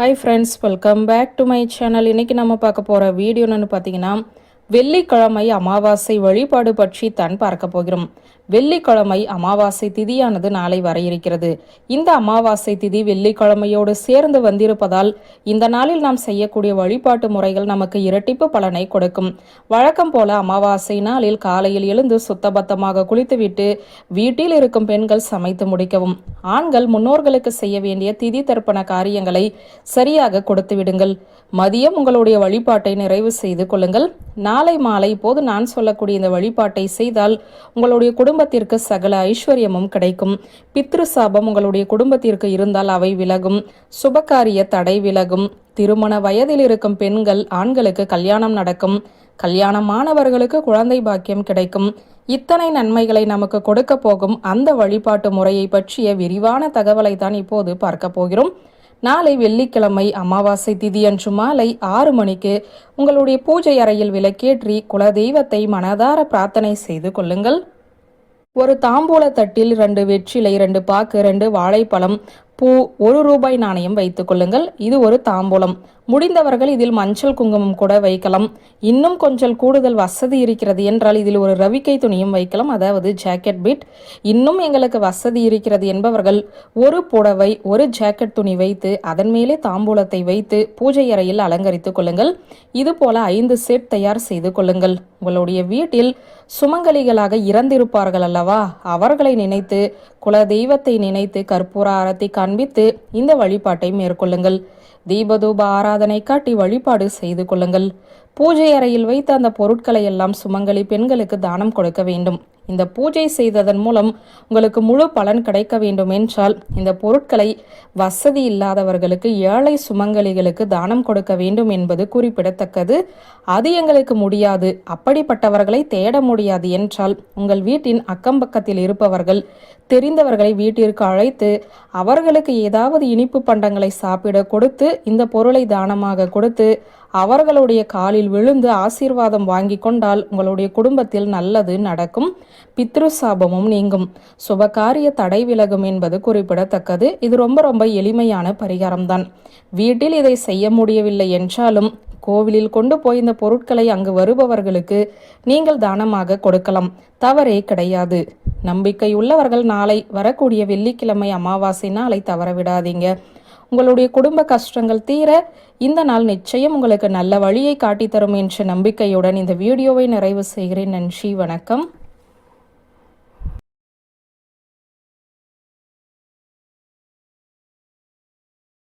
Hi friends welcome back to my channel இன்னைக்கு நம்ம பார்க்க போகிற வீடியோ என்னன்னு பார்த்தீங்கன்னா வெள்ளிக்கிழமை அமாவாசை வழிபாடு பற்றி தான் பார்க்க போகிறோம். வெள்ளிக்கிழமை அமாவாசை திதியானது நாளை வர இருக்கிறது இந்த அமாவாசை திதி வெள்ளிக்கிழமையோடு சேர்ந்து வந்திருப்பதால் இந்த நாளில் நாம் செய்யக்கூடிய வழிபாட்டு முறைகள் நமக்கு இரட்டிப்பு பலனை கொடுக்கும். வழக்கம் போல அமாவாசை நாளில் காலையில் எழுந்து சுத்தபத்தமாக குளித்துவிட்டு வீட்டில் இருக்கும் பெண்கள் சமைத்து முடிக்கவும். ஆண்கள் முன்னோர்களுக்கு செய்ய வேண்டிய திதி தர்ப்பண காரியங்களை சரியாக கொடுத்து விடுங்கள். மதியம் உங்களுடைய வழிபாட்டை நிறைவு செய்து கொள்ளுங்கள். நாளை மாலை இப்போது நான் சொல்லக்கூடிய இந்த வழிபாட்டை செய்தால் உங்களுடைய குடும்ப குடும்பத்திற்கு சகல ஐஸ்வர்யமும் கிடைக்கும். பித்ரு சாபம் உங்களுடைய குடும்பத்திற்கு இருந்தால் அவை விலகும். சுபகாரிய தடை விலகும். திருமண வயதில் இருக்கும் பெண்கள் ஆண்களுக்கு கல்யாணம் நடக்கும். கல்யாணமானவர்களுக்கு குழந்தை பாக்கியம் கிடைக்கும். இத்தனை நன்மைகளை நமக்கு கொடுக்க போகும் அந்த வழிபாட்டு முறையை பற்றிய விரிவான தகவலை தான் இப்போது பார்க்க போகிறோம். நாளை வெள்ளிக்கிழமை அமாவாசை திதியன்று மாலை ஆறு மணிக்கு உங்களுடைய பூஜை அறையில் விளக்கேற்றி குலதெய்வத்தை மனதார பிரார்த்தனை செய்து கொள்ளுங்கள். ஒரு தாம்பூல தட்டில் ரெண்டு வெற்றிலை ரெண்டு பாக்கு ரெண்டு வாழைப்பழம் பூ ஒரு ரூபாய் நாணயம் வைத்துக் கொள்ளுங்கள். இது ஒரு தாம்பூலம். முடிந்தவர்கள் இதில் மஞ்சள் குங்குமம் கூட வைக்கலாம். இன்னும் கொஞ்சம் கூடுதல் வசதி இருக்கிறது என்றால் இதில் ஒரு ரவிக்கை துணியும் வைக்கலாம். அதாவது ஜாக்கெட் பிட் இன்னும் எங்களுக்கு வசதி இருக்கிறது என்பவர்கள் ஒரு புடவை ஒரு ஜாக்கெட் துணி வைத்து அதன் மேலே தாம்பூலத்தை வைத்து பூஜை அறையில் அலங்கரித்துக் கொள்ளுங்கள். இது போல ஐந்து செட் தயார் செய்து கொள்ளுங்கள். உங்களுடைய வீட்டில் சுமங்கலிகளாக இறந்திருப்பார்கள் அல்லவா? அவர்களை நினைத்து குல தெய்வத்தை நினைத்து கற்பூர ஆரத்தி காண்பித்து இந்த வழிபாட்டை மேற்கொள்ளுங்கள். தீபதூப ஆராதனை காட்டி வழிபாடு செய்து கொள்ளுங்கள். பூஜை அறையில் வைத்த அந்த பொருட்களை எல்லாம் சுமங்கலி பெண்களுக்கு தானம் கொடுக்க வேண்டும். இந்த பூஜை செய்ததன் மூலம் உங்களுக்கு முழு பலன் கிடைக்க வேண்டும் என்றால் இந்த பொருட்களை வசதி இல்லாதவர்களுக்கு ஏழை சுமங்கலிகளுக்கு தானம் கொடுக்க வேண்டும் என்பது குறிப்பிடத்தக்கது. அது எங்களுக்கு முடியாது. அப்படிப்பட்டவர்களை தேட முடியாது என்றால் உங்கள் வீட்டின் அக்கம் பக்கத்தில் இருப்பவர்கள் தெரிந்தவர்களை வீட்டிற்கு அழைத்து அவர்களுக்கு ஏதாவது இனிப்பு பண்டங்களை சாப்பிட கொடுத்து இந்த பொருளை தானமாக கொடுத்து அவர்களுடைய காலில் விழுந்து ஆசீர்வாதம் வாங்கி கொண்டால் உங்களுடைய குடும்பத்தில் நல்லது நடக்கும். பித்ரு சாபமும் நீங்கும். சுபகாரிய தடை விலகும் என்பது குறிப்பிடத்தக்கது. இது ரொம்ப ரொம்ப எளிமையான பரிகாரம்தான். வீட்டில் இதை செய்ய முடியவில்லை என்றாலும் கோவிலில் கொண்டு போய் இந்த பொருட்களை அங்கு வருபவர்களுக்கு நீங்கள் தானமாக கொடுக்கலாம். தவறே கிடையாது. நம்பிக்கை உள்ளவர்கள் நாளை வரக்கூடிய வெள்ளிக்கிழமை அமாவாசை நாளை தவறவிடாதீங்க. உங்களுடைய குடும்ப கஷ்டங்கள் தீர இந்த நாள் நிச்சயம் உங்களுக்கு நல்ல வழியை காட்டித்தரும் என்ற நம்பிக்கையுடன் இந்த வீடியோவை நிறைவு செய்கிறேன். நன்றி வணக்கம்.